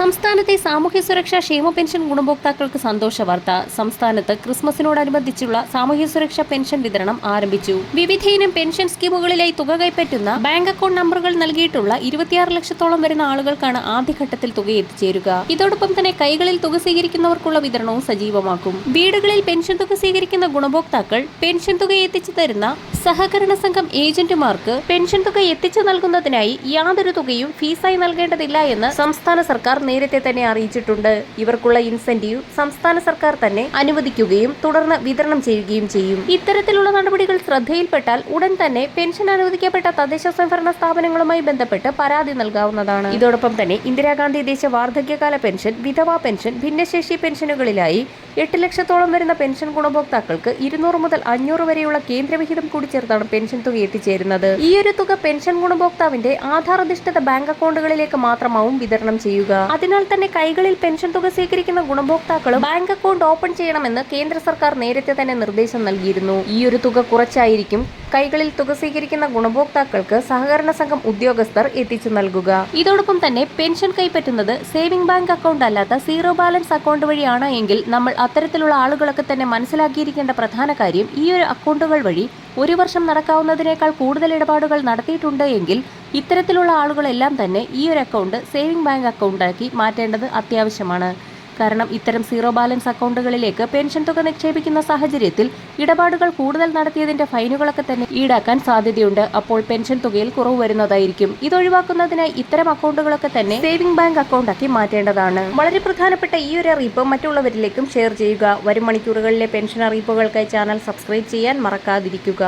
സംസ്ഥാനത്തെ സാമൂഹ്യ സുരക്ഷാ ക്ഷേമ പെൻഷൻ ഗുണഭോക്താക്കൾക്ക് സന്തോഷ വാർത്ത. സംസ്ഥാനത്ത് ക്രിസ്മസിനോടനുബന്ധിച്ചുള്ള സാമൂഹ്യ സുരക്ഷാ പെൻഷൻ വിതരണം ആരംഭിച്ചു. വിവിധയിനം പെൻഷൻ സ്കീമുകളിലായി തുക കൈപ്പറ്റുന്ന ബാങ്ക് അക്കൗണ്ട് നമ്പറുകൾ നൽകിയിട്ടുള്ള ഇരുപത്തിയാറ് ലക്ഷത്തോളം വരുന്ന ആളുകൾക്കാണ് ആദ്യഘട്ടത്തിൽ തുക എത്തിച്ചേരുക ഇതോടൊപ്പം തന്നെ കൈകളിൽ തുക സ്വീകരിക്കുന്നവർക്കുള്ള വിതരണവും സജീവമാക്കും. വീടുകളിൽ പെൻഷൻ തുക സ്വീകരിക്കുന്ന ഗുണഭോക്താക്കൾ പെൻഷൻ തുക എത്തിച്ചു തരുന്ന സഹകരണ സംഘം ഏജന്റുമാർക്ക് പെൻഷൻ തുക എത്തിച്ചു നൽകുന്നതിനായി യാതൊരു തുകയും ഫീസായി നൽകേണ്ടതില്ല എന്ന് സംസ്ഥാന സർക്കാർ നേരത്തെ തന്നെ അറിയിച്ചിട്ടുണ്ട്. ഇവർക്കുള്ള ഇൻസെന്റീവ് സംസ്ഥാന സർക്കാർ തന്നെ അനുവദിക്കുകയും തുടർന്ന് വിതരണം ചെയ്യുകയും ചെയ്യും. ഇത്തരത്തിലുള്ള നടപടികൾ ശ്രദ്ധയിൽപ്പെട്ടാൽ ഉടൻ തന്നെ പെൻഷൻ അനുവദിക്കപ്പെട്ട തദ്ദേശ സ്വയംഭരണ സ്ഥാപനങ്ങളുമായി ബന്ധപ്പെട്ട് പരാതി നൽകാവുന്നതാണ്. ഇതോടൊപ്പം തന്നെ ഇന്ദിരാഗാന്ധി ദേശീയ വാർദ്ധക്യകാല പെൻഷൻ വിധവാ പെൻഷൻ ഭിന്നശേഷി പെൻഷനുകളിലായി എട്ട് ലക്ഷത്തോളം വരുന്ന പെൻഷൻ ഗുണഭോക്താക്കൾക്ക് ഇരുന്നൂറ് മുതൽ അഞ്ഞൂറ് വരെയുള്ള കേന്ദ്രവിഹിതം കൂടി ചേർത്താണ് പെൻഷൻ തുക എത്തിച്ചേരുന്നത്. ഈ ഒരു തുക പെൻഷൻ ഗുണഭോക്താവിന്റെ ആധാർ അധിഷ്ഠിത ബാങ്ക് അക്കൗണ്ടുകളിലേക്ക് മാത്രമാവും വിതരണം ചെയ്യുക. അതിനാൽ തന്നെ കൈകളിൽ പെൻഷൻ തുക സ്വീകരിക്കുന്ന ഗുണഭോക്താക്കളും ബാങ്ക് അക്കൗണ്ട് ഓപ്പൺ ചെയ്യണമെന്ന് കേന്ദ്ര സർക്കാർ നേരത്തെ തന്നെ നിർദ്ദേശം നൽകിയിരുന്നു. ഈ ഒരു തുക കുറച്ചായിരിക്കും കൈകളിൽ തുക സ്വീകരിക്കുന്ന ഗുണഭോക്താക്കൾക്ക് സഹകരണ സംഘം ഉദ്യോഗസ്ഥർ എത്തിച്ചു നൽകുക. ഇതോടൊപ്പം തന്നെ പെൻഷൻ കൈപ്പറ്റുന്നത് സേവിംഗ് ബാങ്ക് അക്കൗണ്ട് അല്ലാത്ത സീറോ ബാലൻസ് അക്കൗണ്ട് വഴിയാണ് എങ്കിൽ നമ്മൾ അത്തരത്തിലുള്ള ആളുകളൊക്കെ തന്നെ മനസ്സിലാക്കിയിരിക്കേണ്ട പ്രധാന കാര്യം ഈ ഒരു അക്കൗണ്ടുകൾ വഴി ഒരു വർഷം നടക്കാവുന്നതിനേക്കാൾ കൂടുതൽ ഇടപാടുകൾ നടത്തിയിട്ടുണ്ട് എങ്കിൽ ഇത്തരത്തിലുള്ള ആളുകളെല്ലാം തന്നെ ഈ ഒരു അക്കൗണ്ട് സേവിംഗ് ബാങ്ക് അക്കൗണ്ടാക്കി മാറ്റേണ്ടത് അത്യാവശ്യമാണ്. കാരണം ഇത്തരം സീറോ ബാലൻസ് അക്കൗണ്ടുകളിലേക്ക് പെൻഷൻ തുക നിക്ഷേപിക്കുന്ന സാഹചര്യത്തിൽ ഇടപാടുകൾ കൂടുതൽ നടത്തിയതിന്റെ ഫൈനുകളൊക്കെ തന്നെ ഈടാക്കാൻ സാധ്യതയുണ്ട്. അപ്പോൾ പെൻഷൻ തുകയിൽ കുറവ് വരുന്നതായിരിക്കും. ഇത് ഒഴിവാക്കുന്നതിനായി ഇത്തരം അക്കൗണ്ടുകളൊക്കെ തന്നെ സേവിംഗ് ബാങ്ക് അക്കൗണ്ടാക്കി മാറ്റേണ്ടതാണ്. വളരെ പ്രധാനപ്പെട്ട ഈ ഒരു അറിയിപ്പ് മറ്റുള്ളവരിലേക്കും ഷെയർ ചെയ്യുക. വരും മണിക്കൂറുകളിലെ പെൻഷൻ അറിയിപ്പുകൾക്കായി ചാനൽ സബ്സ്ക്രൈബ് ചെയ്യാൻ മറക്കാതിരിക്കുക.